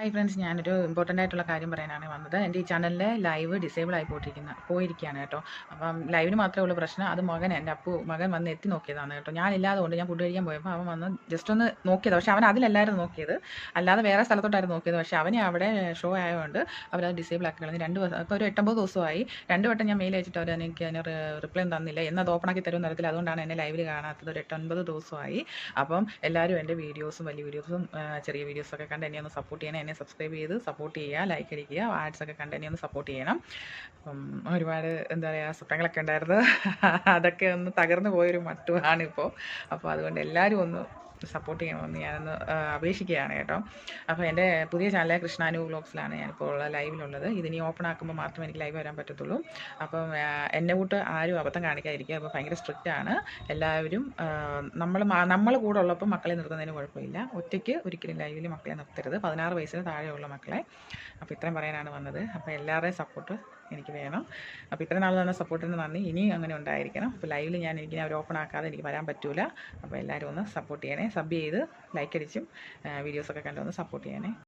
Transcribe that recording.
Hi friends ഞാനൊരു important ആയിട്ടുള്ള കാര്യം പറയാനാണ് വന്നത്. എന്റെ ഈ ചാനലിലെ ലൈവ് ഡിസേബിൾ ആയി പോയിട്ടിരിക്കുന്ന പോയിരിക്കുകയാണ് കേട്ടോ. അപ്പം ലൈവിന് മാത്രമേ ഉള്ളൂ പ്രശ്നം. അത് മകൻ എന്റെ അപ്പു മകൻ വന്ന് എത്തി നോക്കിയതാണ് കേട്ടോ. ഞാനില്ലാതെ കൊണ്ട് ഞാൻ ഫുഡ് കഴിക്കാൻ പോയപ്പോൾ അവൻ വന്ന് ജസ്റ്റ് ഒന്ന് നോക്കിയത്. പക്ഷേ അവൻ അതിലല്ലായിരുന്നു നോക്കിയത്. അല്ലാതെ വേറെ സ്ഥലത്തോട്ടായിരുന്നു നോക്കിയത്. പക്ഷേ അവനെ അവിടെ ഷോ ആയതുകൊണ്ട് അവരത് ഡിസേബിൾ ആക്കി കളഞ്ഞു. രണ്ട് ദിവസം ഇപ്പോൾ ഒരു എട്ടൊമ്പത് ദിവസമായി. രണ്ട് വട്ടം ഞാൻ മെയിൽ അയച്ചിട്ട് അവർ എനിക്ക് അതിന് റിപ്ലൈ തന്നില്ല. എന്നത് ഓപ്പൺ ആക്കി തരുമെന്ന് അറിയത്തില്ല. അതുകൊണ്ടാണ് എന്നെ ലൈവിൽ കാണാത്തത്. ഒരു എട്ടൊൻപത് ദിവസമായി. അപ്പം എല്ലാവരും എന്റെ വീഡിയോസും വലിയ വീഡിയോസും ചെറിയ വീഡിയോസൊക്കെ കണ്ട് എന്നെ ഒന്ന് സപ്പോർട്ട് ചെയ്യണം. എന്നെ സബ്സ്ക്രൈബ് ചെയ്ത് സപ്പോർട്ട് ചെയ്യുക ലൈക്ക് അടിക്കുക ആഡ്സ് ഒക്കെ കണ്ട് ഒന്ന് സപ്പോർട്ട് ചെയ്യണം. ഒരുപാട് എന്താ പറയുക സ്വപ്നങ്ങളൊക്കെ ഉണ്ടായിരുന്നു. അതൊക്കെ ഒന്ന് തകർന്നു പോയൊരു മട്ടുവാണിപ്പോൾ അപ്പോൾ അതുകൊണ്ട് എല്ലാവരും ഒന്ന് സപ്പോർട്ട് ചെയ്യണമെന്ന് ഞാനൊന്ന് അപേക്ഷിക്കുകയാണ് കേട്ടോ. അപ്പോൾ എന്റെ പുതിയ ചാനലായ കൃഷ്ണാനു വ്ലോഗ്സിലാണ് ഞാനിപ്പോൾ ലൈവിലുള്ളത് ഇതിനി ഓപ്പൺ ആക്കുമ്പോൾ മാത്രമേ എനിക്ക് ലൈവ് വരാൻ പറ്റത്തുള്ളൂ. അപ്പം എന്നെ കൂട്ട് ആരും അബദ്ധം കാണിക്കാതിരിക്കുക. അപ്പോൾ ഭയങ്കര സ്ട്രിക്റ്റ് ആണ്. എല്ലാവരും നമ്മൾ നമ്മൾ കൂടെ ഉള്ളപ്പോൾ മക്കളെ നിർത്തുന്നതിന് കുഴപ്പമില്ല. ഒറ്റയ്ക്ക് ഒരിക്കലും ലൈവിൽ മക്കളെ നിർത്തരുത്. പതിനാറ് വയസ്സിന് താഴെയുള്ള മക്കളെ. അപ്പോൾ ഇത്രയും പറയാനാണ് വന്നത്. അപ്പോൾ എല്ലാവരുടെയും സപ്പോർട്ട് എനിക്ക് വേണം. അപ്പോൾ ഇത്രയും നാൾ തന്ന സപ്പോർട്ടിന് നന്ദി. ഇനിയും അങ്ങനെ ഉണ്ടായിരിക്കണം. അപ്പോൾ ലൈവിൽ ഞാൻ എനിക്ക് അവർ ഓപ്പൺ ആക്കാതെ എനിക്ക് വരാൻ പറ്റൂല. അപ്പോൾ എല്ലാവരും ഒന്ന് സപ്പോർട്ട് ചെയ്യണേ. സബ് ചെയ്ത് ലൈക്ക് അടിച്ചും വീഡിയോസൊക്കെ കണ്ടൊന്ന് സപ്പോർട്ട് ചെയ്യണേ.